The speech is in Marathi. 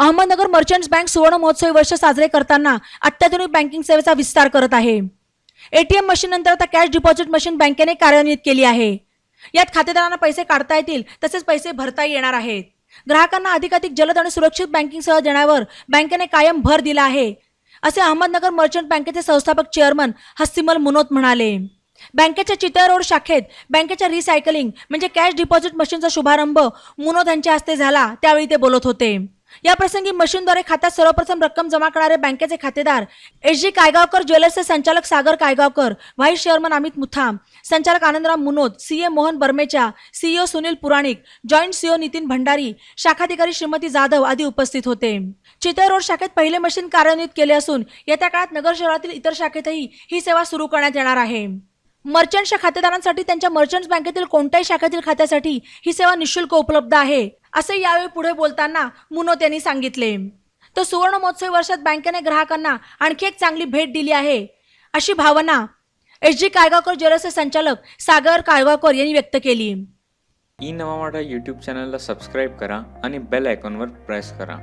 अहमदनगर मर्चंट्स बँक सुवर्ण महोत्सवी वर्ष साजरे करताना अत्याधुनिक बँकिंग सेवेचा विस्तार करत आहे. एटीएम मशीन नंतर आता कॅश डिपॉझिट मशीन बँकेने कार्यान्वित केली आहे. यात खातेदारांना पैसे काढता येतील तसेच पैसे भरता येणार आहेत. ग्राहकांना अधिकाधिक जलद आणि सुरक्षित बँकिंग सेवा देण्यावर बँकेने कायम भर दिला आहे असे अहमदनगर मर्चंट बँकेचे संस्थापक चेअरमन हस्तिमल मुनोत म्हणाले. बँकेच्या चितळ रोड शाखेत बँकेच्या रिसायकलिंग म्हणजे कॅश डिपॉझिट मशीनचा शुभारंभ मुनोत यांच्या हस्ते झाला त्यावेळी ते बोलत होते. या प्रसंगी मशीनद्वारे खात्यात सर्वप्रथम रक्कम जमा करणारे बँकेचे खातेदार एस जी कायगावकर ज्वेलर्सचे संचालक सागर कायगावकर व्हाईस चेअरमन अमित मुथाम संचालक Anandram Munod CA Mohan Barmecha CEO Sunil Puranik joint CEO Nitin Bhandari शाखाधिकारी Shrimati Jadhav आदी उपस्थित होते. चितळ रोड शाखेत पहिले मशीन कार्यान्वित केले असून येत्या काळात नगर शहरातील इतर शाखेतही ही सेवा सुरू करण्यात येणार आहे. मर्चंटच्या खातेदारांसाठी त्यांच्या मर्चंट्स बँकेतील कोणत्याही शाखेतील खात्यासाठी ही सेवा निशुल्क उपलब्ध आहे. असे यावेळी पुढे बोलताना मुनोत यांनी सांगितले तर सुवर्ण महोत्सवी वर्षात बँकेने ग्राहकांना आणखी एक चांगली भेट दिली आहे. अशी भावना एस जी कायगावकर ज्वेलर्सचे संचालक सागर कायगावकर यांनी व्यक्त केली. ई नवा यूट्यूब चॅनलला सबस्क्राईब करा आणि बेल आयकॉनवर प्रेस करा.